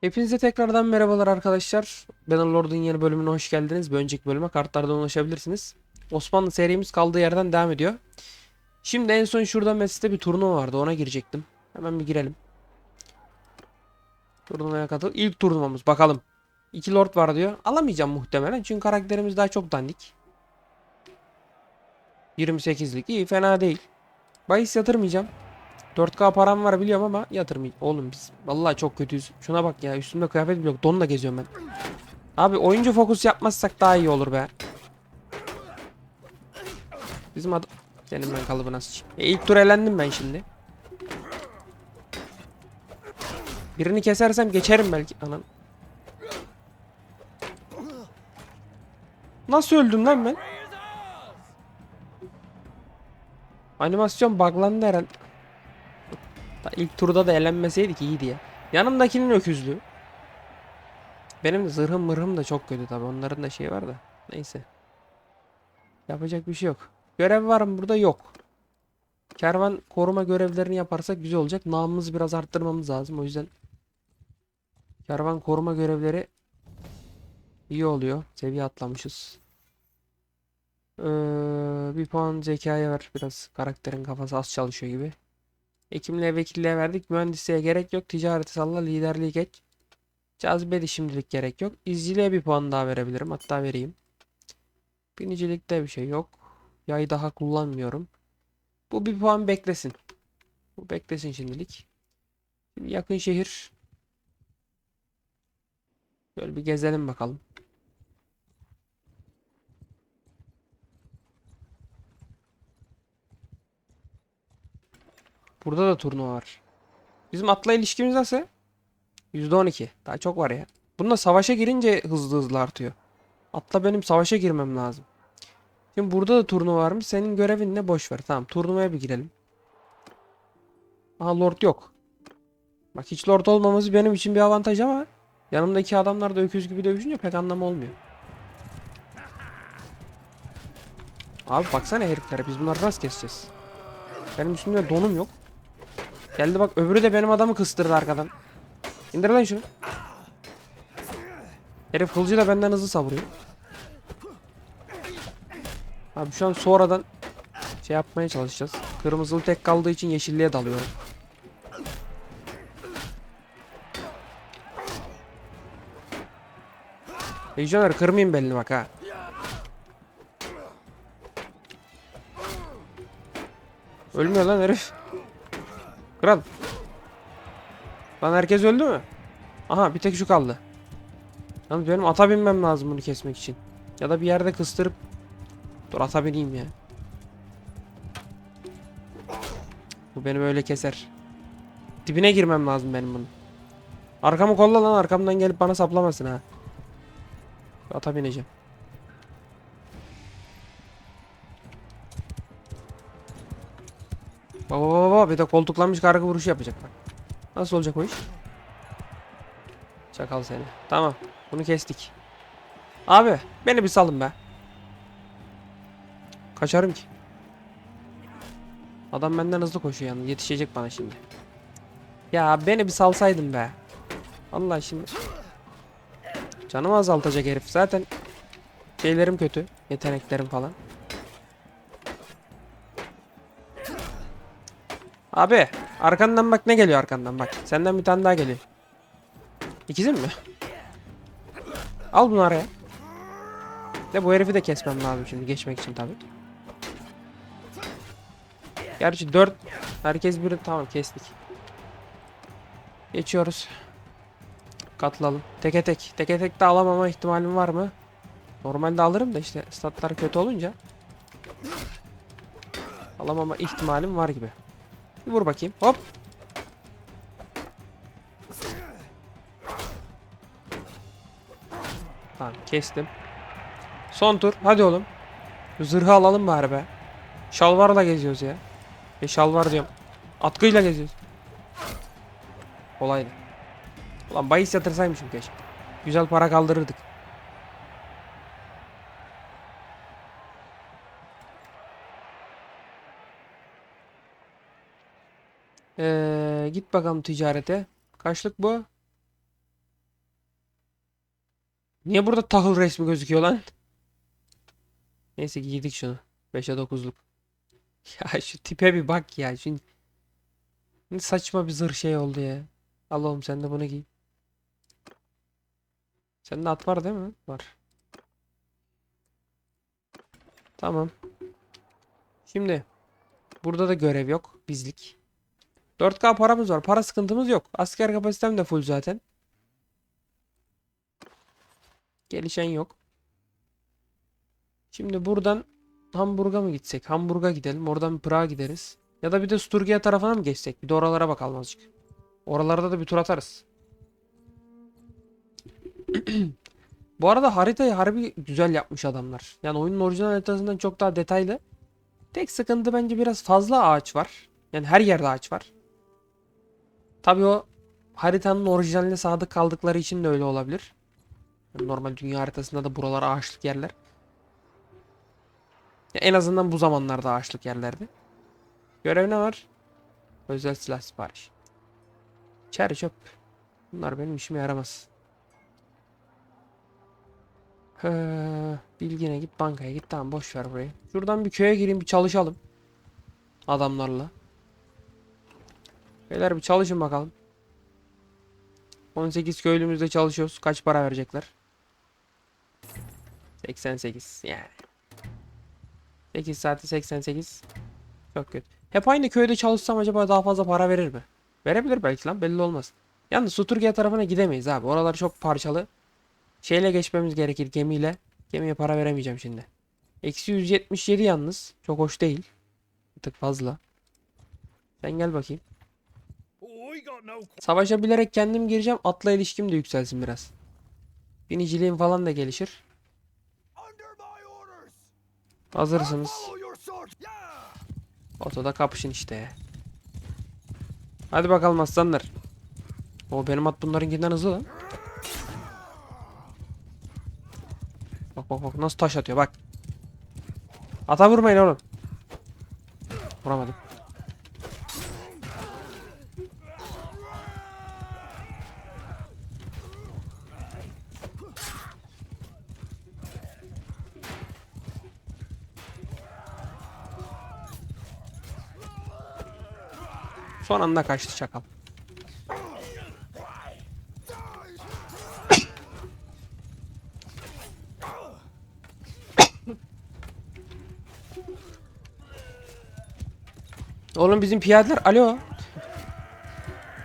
Hepinize tekrardan merhabalar arkadaşlar. Bannerlord'un yeni bölümüne hoş geldiniz. Bir önceki bölüme kartlardan ulaşabilirsiniz. Osmanlı serimiz kaldığı yerden devam ediyor. Şimdi en son şurada Mesut'te bir turnuva vardı. Ona girecektim. Hemen bir girelim. Turnuvaya katıl. İlk turnuvamız. Bakalım. İki lord var diyor. Alamayacağım muhtemelen. Çünkü karakterimiz daha çok dandik. 28'lik. iyi fena değil. Bahis yatırmayacağım. 4K param var biliyorum ama yatırmayacağım. Oğlum biz vallahi çok kötüyüz. Şuna bak ya üstümde kıyafet bile yok. Donla geziyorum ben. Abi oyuncu fokus yapmazsak daha iyi olur be. Bizim adı... Senin ben kalıbına sıçayım. E, ilk tur elendim ben şimdi. Birini kesersem geçerim belki. Anan. Nasıl öldüm lan ben? Animasyon buglandı herhalde. Da ilk turda da elenmeseydik iyiydi ya. Yanımdakinin öküzlüğü. Benim de zırhım mırhım da çok kötü tabi. Onların da şeyi var da. Neyse. Yapacak bir şey yok. Görev var mı burada? Yok. Kervan koruma görevlerini yaparsak güzel olacak. Namımızı biraz arttırmamız lazım. O yüzden kervan koruma görevleri iyi oluyor. Seviye atlamışız. Ee, bir puan zekaya ver. Biraz karakterin kafası az çalışıyor gibi. Hekimliğe vekilliğe verdik. Mühendisliğe gerek yok. Ticareti salla liderliği geç. Cazibe de şimdilik gerek yok. İzciliğe bir puan daha verebilirim. Hatta vereyim. Binicilikte bir şey yok. Yay daha kullanmıyorum. Bu bir puan beklesin. Bu beklesin şimdilik. Şimdi yakın şehir. Böyle bir gezelim bakalım. Burada da turnuva var. Bizim atla ilişkimiz nasıl? %12. Daha çok var ya. Bununla savaşa girince hızlı hızlı artıyor. Atla benim savaşa girmem lazım. Şimdi burada da turnuva varmış. Senin görevin ne? Boş ver. Tamam turnuvaya bir girelim. Aha lord yok. Bak hiç lord olmamız benim için bir avantaj ama yanımdaki adamlar da öküz gibi dövüşünce pek anlamı olmuyor. Abi baksana heriflere biz bunları nasıl keseceğiz? Benim üstümde donum yok. Geldi bak öbürü de benim adamı kıstırdı arkadan. İndir lan şunu. Herif kılıcıyla benden hızlı savuruyor. Abi şu an sonradan şey yapmaya çalışacağız. Kırmızılı tek kaldığı için yeşilliğe dalıyorum. Lejyoner kırmayayım belini bak ha. Ölmüyor lan herif. Kral. Lan herkes öldü mü? Aha bir tek şu kaldı. Yalnız benim ata binmem lazım bunu kesmek için. Ya da bir yerde kıstırıp Dur ata bineyim ya. Bu beni böyle keser. Dibine girmem lazım benim bunun. Arkamı kolla lan arkamdan gelip bana saplamasın ha. Ata bineceğim. Baba baba baba bir de koltuklanmış kargı vuruşu yapacak bak. Nasıl olacak o iş? Çakal seni. Tamam. Bunu kestik. Abi beni bir salın be. Kaçarım ki. Adam benden hızlı koşuyor yani. Yetişecek bana şimdi. Ya beni bir salsaydın be. Allah şimdi. Canımı azaltacak herif. Zaten şeylerim kötü. Yeteneklerim falan. Abi arkandan bak ne geliyor arkandan bak. Senden bir tane daha geliyor. İkizin mi? Al bunu araya. De bu herifi de kesmem lazım şimdi geçmek için tabii. Gerçi 4 herkes bir tamam kestik. Geçiyoruz. Katılalım. Teke tek. Teke tek de alamama ihtimalim var mı? Normalde alırım da işte statlar kötü olunca alamama ihtimalim var gibi. Bir vur bakayım. Hop. Tamam kestim. Son tur. Hadi oğlum. Zırhı alalım bari be. Şalvarla geziyoruz ya. E şalvar diyorum. Atkıyla geziyoruz. Kolaydı. Ulan bahis yatırsaymışım keşke. Güzel para kaldırırdık. Ee, git bakalım ticarete. Kaçlık bu? Niye burada tahıl resmi gözüküyor lan? Neyse giydik şunu. 5'e 9'luk. Ya şu tipe bir bak ya. Şimdi saçma bir zırh şey oldu ya. Al oğlum sen de bunu giy. Sende at var değil mi? Var. Tamam. Şimdi burada da görev yok. Bizlik. 4K paramız var. Para sıkıntımız yok. Asker kapasitem de full zaten. Gelişen yok. Şimdi buradan Hamburg'a mı gitsek? Hamburg'a gidelim. Oradan Prag'a gideriz. Ya da bir de Sturgia tarafına mı geçsek? Bir de oralara bakalım azıcık. Oralarda da bir tur atarız. Bu arada haritayı harbi güzel yapmış adamlar. Yani oyunun orijinal haritasından çok daha detaylı. Tek sıkıntı bence biraz fazla ağaç var. Yani her yerde ağaç var. Tabii o haritanın orijinaline sadık kaldıkları için de öyle olabilir. Normal dünya haritasında da buralar ağaçlık yerler. Ya en azından bu zamanlarda ağaçlık yerlerdi. Görev ne var? Özel silah sipariş. Çer çöp. Bunlar benim işime yaramaz. Bilgine git bankaya git tamam boş ver burayı. Şuradan bir köye gireyim bir çalışalım. Adamlarla. Beyler bir çalışın bakalım. 18 köylümüzde çalışıyoruz. Kaç para verecekler? 88 yani. 8 saati 88. Çok kötü. Hep aynı köyde çalışsam acaba daha fazla para verir mi? Verebilir belki lan belli olmaz. Yalnız Suturge tarafına gidemeyiz abi. Oralar çok parçalı. Şeyle geçmemiz gerekir gemiyle. Gemiye para veremeyeceğim şimdi. Eksi 177 yalnız. Çok hoş değil. Bir tık fazla. Sen gel bakayım. Savaşa bilerek kendim gireceğim. Atla ilişkim de yükselsin biraz. Biniciliğim falan da gelişir. Hazırsınız. Otoda kapışın işte. Hadi bakalım aslanlar. O benim at bunlarınkinden hızlı lan. Bak bak bak nasıl taş atıyor bak. Ata vurmayın oğlum. Vuramadım. Son anda kaçtı çakal. Oğlum bizim piyadeler alo.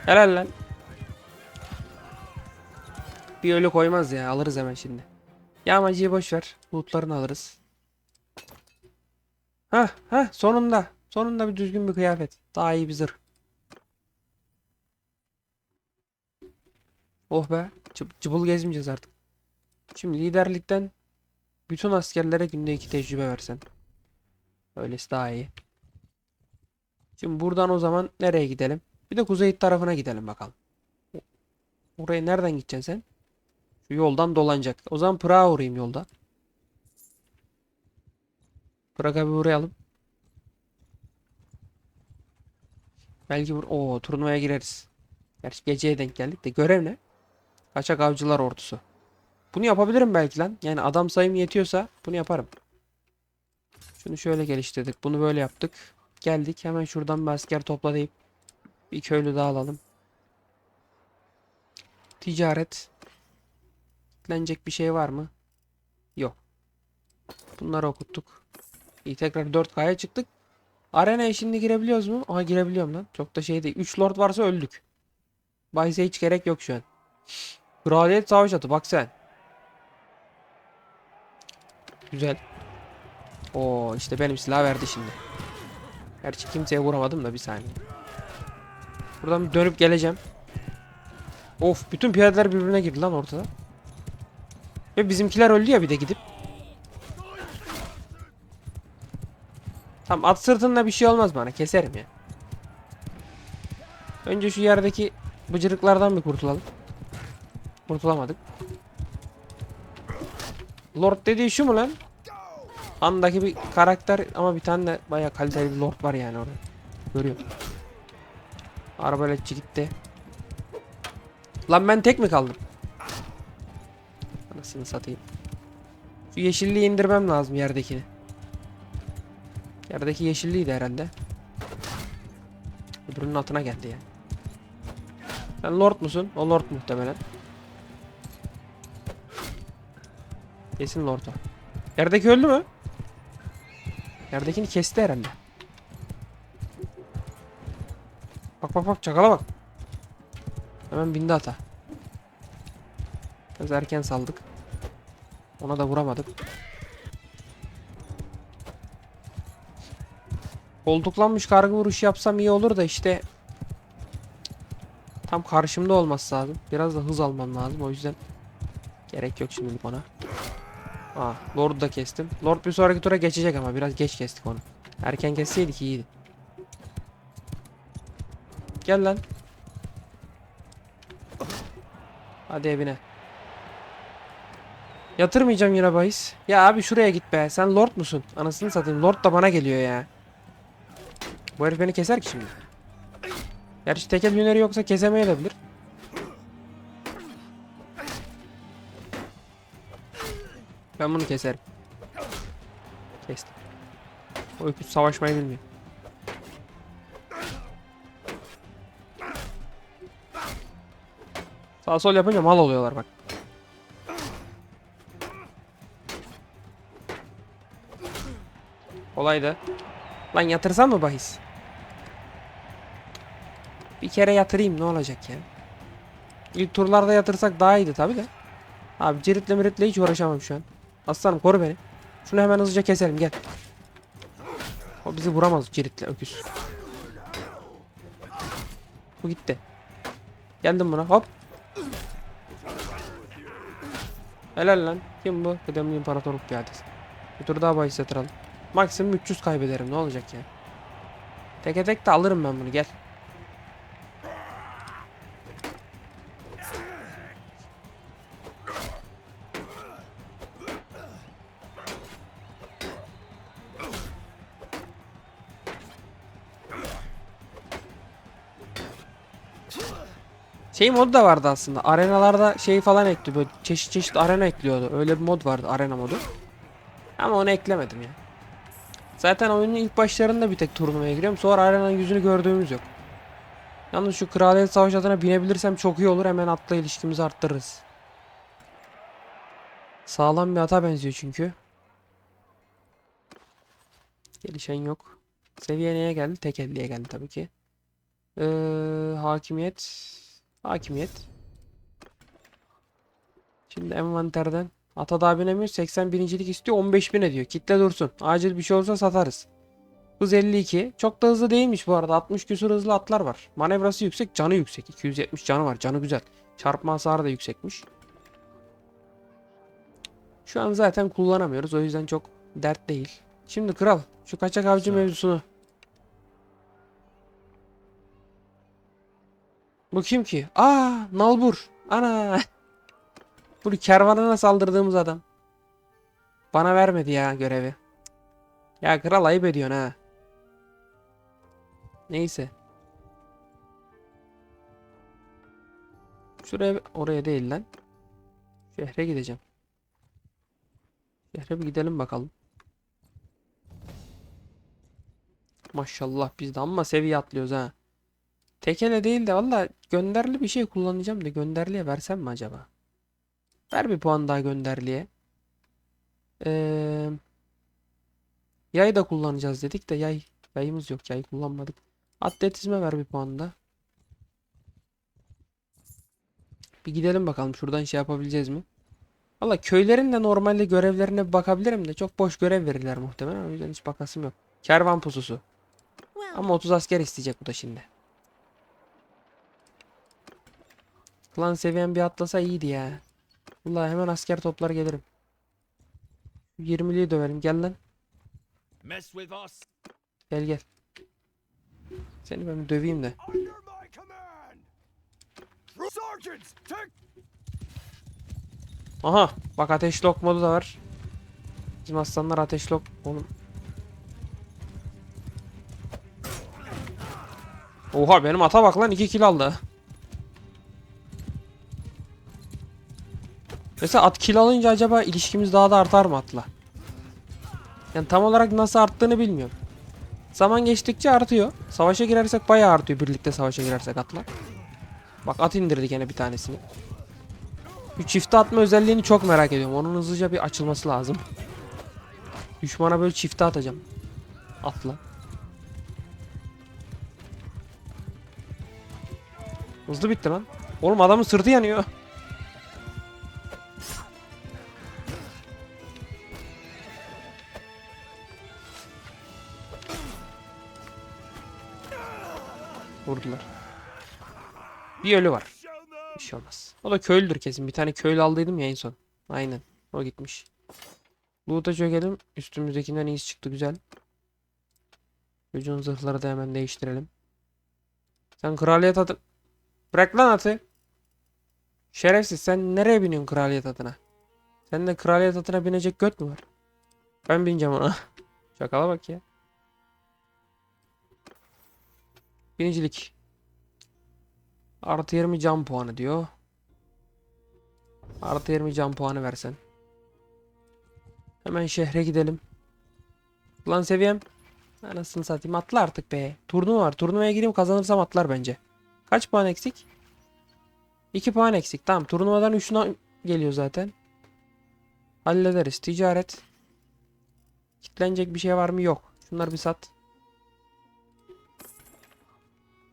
Helal lan. Bir ölü koymaz ya alırız hemen şimdi. Yağmacıyı boş ver. Lootlarını alırız. Hah hah sonunda. Sonunda bir düzgün bir kıyafet. Daha iyi bir zırh. Oh be. Cıb cıbıl gezmeyeceğiz artık. Şimdi liderlikten bütün askerlere günde iki tecrübe versen. Öylesi daha iyi. Şimdi buradan o zaman nereye gidelim? Bir de kuzey tarafına gidelim bakalım. Oraya nereden gideceksin sen? Şu yoldan dolanacak. O zaman Prag'a uğrayayım yolda. Prag'a bir uğrayalım. Belki bur Oo, turnuvaya gireriz. Gerçi geceye denk geldik de görev ne? Kaçak avcılar ordusu. Bunu yapabilirim belki lan. Yani adam sayım yetiyorsa bunu yaparım. Şunu şöyle geliştirdik. Bunu böyle yaptık. Geldik. Hemen şuradan bir asker topla deyip bir köylü daha alalım. Ticaret. Eklenecek bir şey var mı? Yok. Bunları okuttuk. İyi tekrar 4K'ya çıktık. Arenaya şimdi girebiliyoruz mu? Aha girebiliyorum lan. Çok da şey değil. 3 lord varsa öldük. Bayse hiç gerek yok şu an. Kraliyet savaş atı bak sen. Güzel. Oo işte benim silah verdi şimdi. Gerçi kimseye vuramadım da bir saniye. Buradan dönüp geleceğim. Of bütün piyadeler birbirine girdi lan ortada. Ve bizimkiler öldü ya bir de gidip. Tamam at sırtında bir şey olmaz bana keserim ya. Önce şu yerdeki bıcırıklardan bir kurtulalım. Kurtulamadık. Lord dediği şu mu lan? Andaki bir karakter ama bir tane de bayağı kaliteli bir lord var yani orada. Görüyorum. Arbaletçi gitti. Lan ben tek mi kaldım? Anasını satayım. Şu yeşilliği indirmem lazım yerdekini. Yerdeki yeşilliydi herhalde. Öbürünün altına geldi ya. Sen lord musun? O lord muhtemelen. Kesin lord o. Yerdeki öldü mü? Yerdekini kesti herhalde. Bak bak bak çakala bak. Hemen bindi ata. Biraz erken saldık. Ona da vuramadık. Koltuklanmış kargı vuruşu yapsam iyi olur da işte tam karşımda olması lazım. Biraz da hız almam lazım o yüzden gerek yok şimdilik ona. Aa, Lord'u da kestim. Lord bir sonraki tura geçecek ama biraz geç kestik onu. Erken kesseydik iyiydi. Gel lan. Hadi evine. Yatırmayacağım yine bahis. Ya abi şuraya git be. Sen lord musun? Anasını satayım. Lord da bana geliyor ya. Bu herif beni keser ki şimdi. Gerçi tekel hüneri yoksa kesemeyebilir. Ben bunu keserim. Kestim. O öküz savaşmayı bilmiyor. Sağ sol yapınca mal oluyorlar bak. Kolaydı. Lan yatırsam mı bahis? Bir kere yatırayım ne olacak ya? İlk turlarda yatırsak daha iyiydi tabi de. Abi ciritle miritle hiç uğraşamam şu an. Aslanım koru beni. Şunu hemen hızlıca keselim gel. O bizi vuramaz ciritle öküz. Bu gitti. Geldim buna hop. Helal lan. Kim bu? Kıdemli imparatorluk piyadesi. Bir tur daha bahis yatıralım. Maksimum 300 kaybederim ne olacak ya. Teke tek de alırım ben bunu gel. Şey modu da vardı aslında. Arenalarda şey falan ekliyor. Böyle çeşit çeşit arena ekliyordu. Öyle bir mod vardı arena modu. Ama onu eklemedim ya. Zaten oyunun ilk başlarında bir tek turnuvaya giriyorum. Sonra arenanın yüzünü gördüğümüz yok. Yalnız şu Kraliyet Savaş adına binebilirsem çok iyi olur. Hemen atla ilişkimizi arttırırız. Sağlam bir ata benziyor çünkü. Gelişen yok. Seviye neye geldi? Tek elliye geldi tabii ki. Ee, hakimiyet. Hakimiyet. Şimdi envanterden. Ata daha binemiyor. 81. lik istiyor. 15 bin ediyor. Kitle dursun. Acil bir şey olursa satarız. Hız 52. Çok da hızlı değilmiş bu arada. 60 küsur hızlı atlar var. Manevrası yüksek. Canı yüksek. 270 canı var. Canı güzel. Çarpma hasarı da yüksekmiş. Şu an zaten kullanamıyoruz. O yüzden çok dert değil. Şimdi kral. Şu kaçak avcı mevzusunu. Bu kim ki? Aa, Nalbur. Ana. Bu kervanına saldırdığımız adam. Bana vermedi ya görevi. Ya kral ayıp ediyorsun ha. Neyse. Şuraya oraya değil lan. Şehre gideceğim. Şehre bir gidelim bakalım. Maşallah biz de amma seviye atlıyoruz ha. Tekele değil de valla gönderli bir şey kullanacağım da gönderliye versem mi acaba? Ver bir puan daha gönderliye. Ee, yay da kullanacağız dedik de yay yayımız yok. Yay kullanmadık. Atletizme ver bir puan da. Bir gidelim bakalım şuradan şey yapabileceğiz mi? Valla köylerin de normalde görevlerine bakabilirim de çok boş görev verirler muhtemelen. O yüzden hiç bakasım yok. Kervan pususu. Ama 30 asker isteyecek bu da şimdi. Klan seviyen bir atlasa iyiydi ya. Vallahi hemen asker toplar gelirim. 20'liyi döverim. Gel lan. Gel gel. Seni ben döveyim de. Aha. Bak ateş lok modu da var. Bizim aslanlar ateş lok. Oğlum. Oha benim ata bak lan 2 kill aldı. Mesela at kill alınca acaba ilişkimiz daha da artar mı atla? Yani tam olarak nasıl arttığını bilmiyorum. Zaman geçtikçe artıyor. Savaşa girersek bayağı artıyor birlikte savaşa girersek atla. Bak at indirdi gene bir tanesini. Şu çifte atma özelliğini çok merak ediyorum. Onun hızlıca bir açılması lazım. Düşmana böyle çifte atacağım. Atla. Hızlı bitti lan. Oğlum adamın sırtı yanıyor. Vurdular. Bir ölü var. Bir şey olmaz. O da köylüdür kesin. Bir tane köylü aldıydım ya en son. Aynen. O gitmiş. Loot'a çökelim. Üstümüzdekinden iyisi çıktı güzel. Çocuğun zırhları da hemen değiştirelim. Sen kraliyet atı... Bırak lan atı. Şerefsiz sen nereye biniyorsun kraliyet atına? Sen de kraliyet atına binecek göt mü var? Ben bineceğim ona. Şakala bak ya. Binicilik. Artı 20 can puanı diyor. Artı 20 can puanı versen. Hemen şehre gidelim. Lan seviyem. Anasını satayım atla artık be. Turnuva var. Turnuvaya gireyim kazanırsam atlar bence. Kaç puan eksik? 2 puan eksik. Tamam turnuvadan 3 geliyor zaten. Hallederiz. Ticaret. Kitlenecek bir şey var mı? Yok. Şunları bir sat.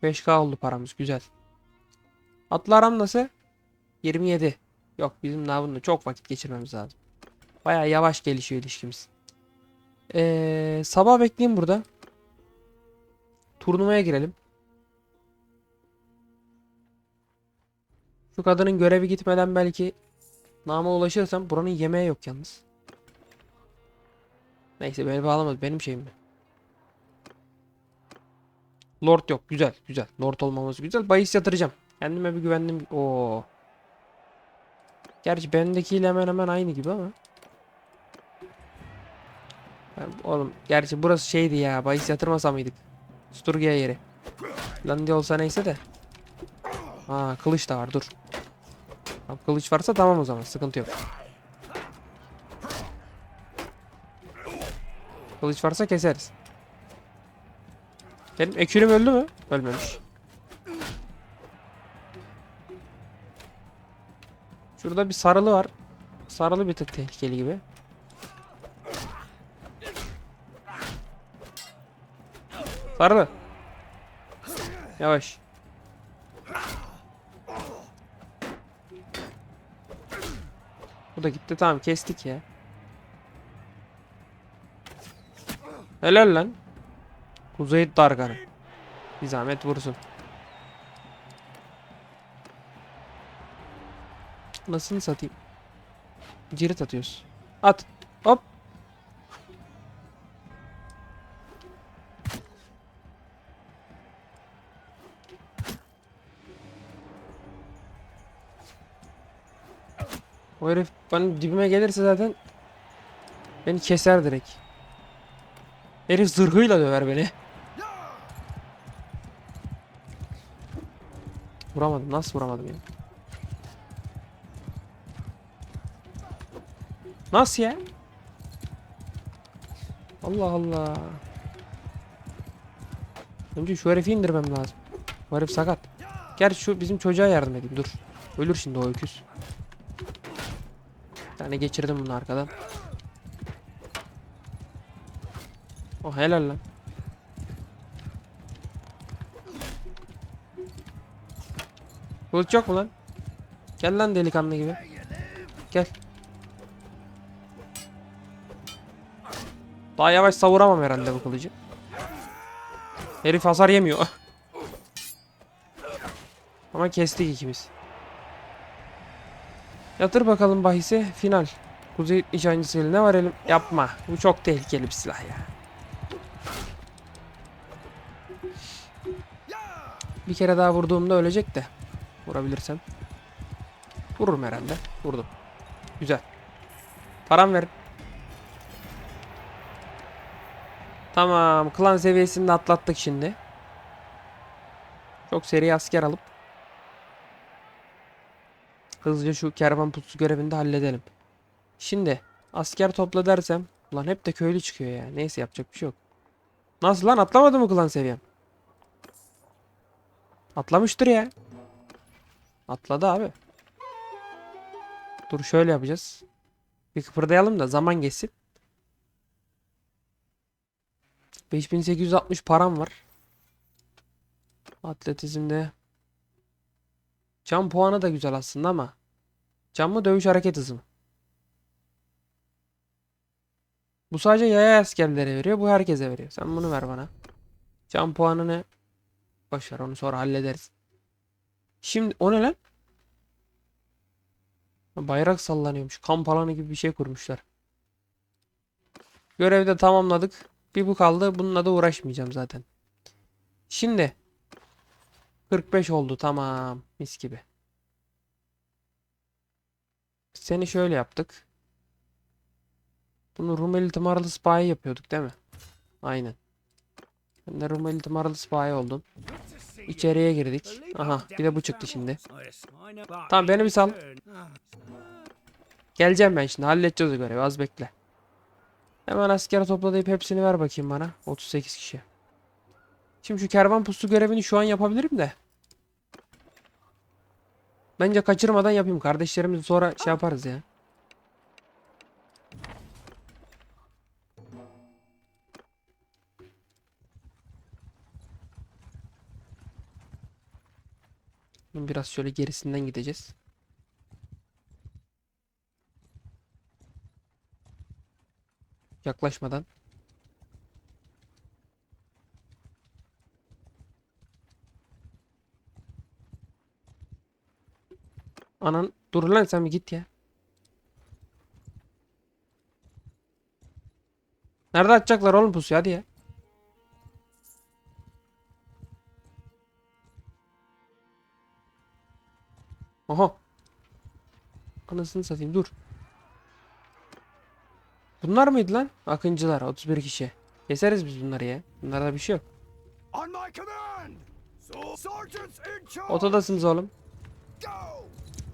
5k oldu paramız. Güzel. Atlı aram nasıl? 27. Yok bizim daha bunda çok vakit geçirmemiz lazım. Baya yavaş gelişiyor ilişkimiz. Ee, sabah bekleyin burada. Turnuvaya girelim. Şu kadının görevi gitmeden belki nama ulaşırsam buranın yemeği yok yalnız. Neyse beni bağlamadı. Benim şeyim mi? Lord yok. Güzel güzel. Lord olmamız güzel. Bahis yatıracağım. Kendime bir güvendim. Oo. Gerçi bendekiyle hemen hemen aynı gibi ama. Oğlum gerçi burası şeydi ya. Bahis yatırmasa mıydık? Sturgia yeri. Landia olsa neyse de. Ha kılıç da var dur. Tamam, kılıç varsa tamam o zaman sıkıntı yok. Kılıç varsa keseriz. Benim ekürüm öldü mü? Ölmemiş. Şurada bir sarılı var. Sarılı bir tık tehlikeli gibi. Sarılı. Yavaş. Bu da gitti. Tamam kestik ya. Helal lan. Kuzey Darganı. Bir zahmet vursun. Nasıl satayım? Cirit atıyoruz. At. Hop. O herif bana dibime gelirse zaten beni keser direkt. Herif zırhıyla döver beni. Vuramadım. Nasıl vuramadım ya? Nasıl ya? Allah Allah. Önce şu herifi indirmem lazım. Bu herif sakat. Gerçi şu bizim çocuğa yardım edeyim. Dur. Ölür şimdi o öküz. Bir tane geçirdim bunu arkadan. Oh helal lan. Kılıç yok mu lan? Gel lan delikanlı gibi. Gel. Daha yavaş savuramam herhalde bu kılıcı. Herif hasar yemiyor. Ama kestik ikimiz. Yatır bakalım bahise. Final. Kuzey nişancısı ne var elim? Yapma. Bu çok tehlikeli bir silah ya. Bir kere daha vurduğumda ölecek de. Vurabilirsem. Vururum herhalde. Vurdum. Güzel. Param ver. Tamam. Klan seviyesinde atlattık şimdi. Çok seri asker alıp Hızlıca şu kervan pusu görevini de halledelim. Şimdi asker topla dersem. Ulan hep de köylü çıkıyor ya. Neyse yapacak bir şey yok. Nasıl lan atlamadı mı klan seviyem? Atlamıştır ya. Atladı abi. Dur şöyle yapacağız. Bir kıpırdayalım da zaman geçsin. 5860 param var. Atletizmde. Can puanı da güzel aslında ama. Can mı dövüş hareket hızı mı? Bu sadece yaya askerlere veriyor. Bu herkese veriyor. Sen bunu ver bana. Can puanını boş ver onu sonra hallederiz. Şimdi o ne lan? Bayrak sallanıyormuş. Kamp alanı gibi bir şey kurmuşlar. Görevi de tamamladık. Bir bu kaldı. Bununla da uğraşmayacağım zaten. Şimdi 45 oldu. Tamam. Mis gibi. Seni şöyle yaptık. Bunu Rumeli tımarlı spy yapıyorduk değil mi? Aynen. Ben de Rumeli tımarlı spy oldum. İçeriye girdik. Aha bir de bu çıktı şimdi. Tamam beni bir sal. Geleceğim ben şimdi. Halledeceğiz görevi. Az bekle. Hemen asker topla deyip hepsini ver bakayım bana. 38 kişi. Şimdi şu kervan pusu görevini şu an yapabilirim de. Bence kaçırmadan yapayım. Kardeşlerimizi sonra şey yaparız ya. Biraz şöyle gerisinden gideceğiz. Yaklaşmadan. Anan dur lan sen bir git ya. Nerede atacaklar oğlum pusuyu hadi ya. Aha. Anasını satayım dur. Bunlar mıydı lan? Akıncılar 31 kişi. Keseriz biz bunları ya. Bunlarda bir şey yok. Otodasınız oğlum.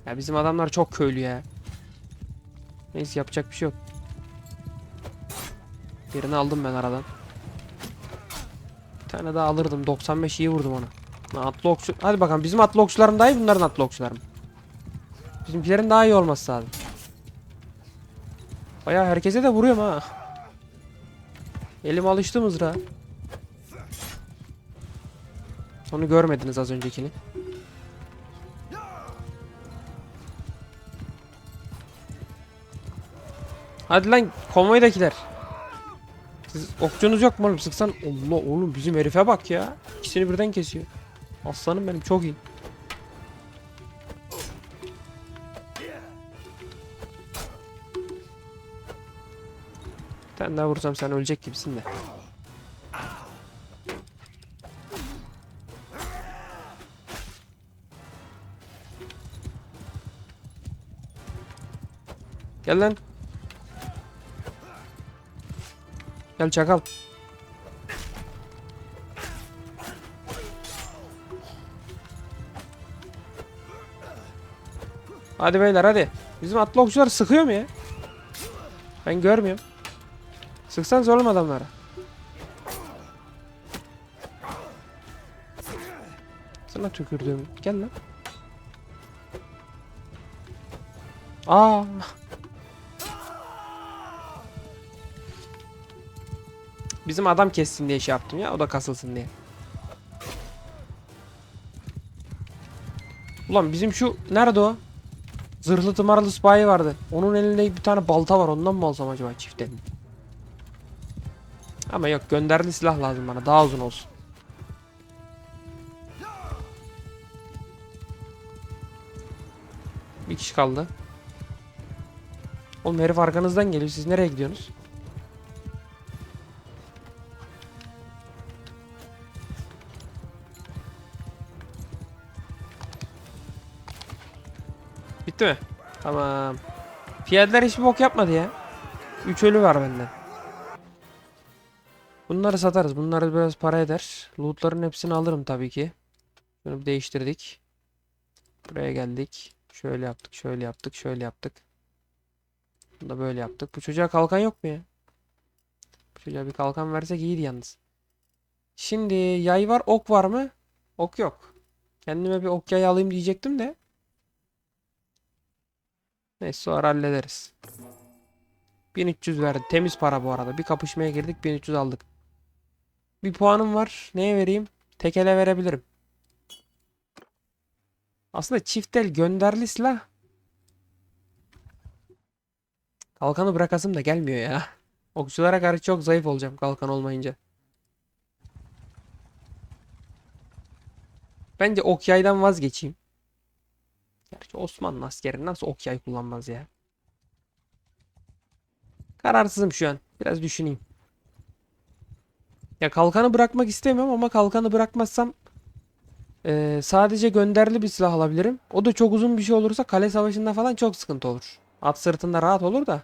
Ya bizim adamlar çok köylü ya. Neyse yapacak bir şey yok. Birini aldım ben aradan. Bir tane daha alırdım. 95 iyi vurdum ona. Atlı okçu. Hadi bakalım bizim atlı okçularım daha iyi bunların atlı okçuları mı? Bizimkilerin daha iyi olması lazım. Bayağı herkese de vuruyorum ha. Elim alıştı mızrağa. Onu görmediniz az öncekini. Hadi lan konvoydakiler. Siz okçunuz yok mu oğlum? Sıksan Allah oğlum bizim herife bak ya. İkisini birden kesiyor. Aslanım benim çok iyi. Tane daha vursam sen ölecek gibisin de. Gel lan. Gel çakal. Hadi beyler hadi. Bizim atlı okçular sıkıyor mu ya? Ben görmüyorum. Sıksanız oğlum adamlara. Sana tükürdüm. Gel lan. Aa. Bizim adam kessin diye şey yaptım ya. O da kasılsın diye. Ulan bizim şu nerede o? Zırhlı tımarlı spy vardı. Onun elinde bir tane balta var. Ondan mı alsam acaba çiften? Ama yok gönderdi silah lazım bana. Daha uzun olsun. Bir kişi kaldı. Oğlum herif arkanızdan geliyor. Siz nereye gidiyorsunuz? Bitti mi? Tamam. Piyadeler hiçbir bok yapmadı ya. 3 ölü var benden. Bunları satarız. Bunları biraz para eder. Lootların hepsini alırım tabii ki. Bir değiştirdik. Buraya geldik. Şöyle yaptık, şöyle yaptık, şöyle yaptık. Bunu da böyle yaptık. Bu çocuğa kalkan yok mu ya? Bu çocuğa bir kalkan versek iyiydi yalnız. Şimdi yay var, ok var mı? Ok yok. Kendime bir ok yay alayım diyecektim de. Neyse sonra hallederiz. 1300 verdi. Temiz para bu arada. Bir kapışmaya girdik 1300 aldık. Bir puanım var. Neye vereyim? Tekele verebilirim. Aslında çift el gönderli silah. Kalkanı bırakasım da gelmiyor ya. Okçulara karşı çok zayıf olacağım kalkan olmayınca. Bence ok yaydan vazgeçeyim. Gerçi Osmanlı askeri nasıl ok yay kullanmaz ya. Kararsızım şu an. Biraz düşüneyim. Ya kalkanı bırakmak istemiyorum ama kalkanı bırakmazsam eee, sadece gönderli bir silah alabilirim. O da çok uzun bir şey olursa kale savaşında falan çok sıkıntı olur. At sırtında rahat olur da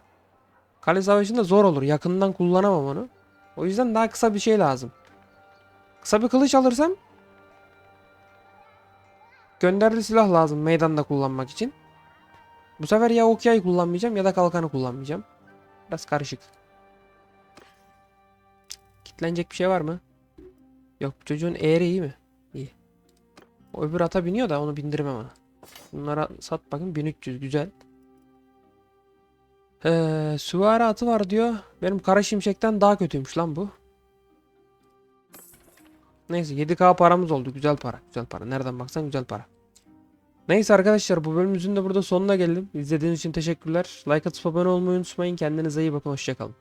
kale savaşında zor olur. Yakından kullanamam onu. O yüzden daha kısa bir şey lazım. Kısa bir kılıç alırsam gönderli silah lazım meydanda kullanmak için. Bu sefer ya okyay kullanmayacağım ya da kalkanı kullanmayacağım. Biraz karışık. Kitlenecek bir şey var mı? Yok bu çocuğun eğri iyi mi? İyi. O öbür ata biniyor da onu bindirmem ona. Bunlara sat bakın 1300 güzel. Ee, süvari atı var diyor. Benim kara şimşekten daha kötüymüş lan bu. Neyse 7k paramız oldu. Güzel para. Güzel para. Nereden baksan güzel para. Neyse arkadaşlar bu bölümümüzün de burada sonuna geldim. İzlediğiniz için teşekkürler. Like atıp abone olmayı unutmayın. Kendinize iyi bakın. Hoşçakalın.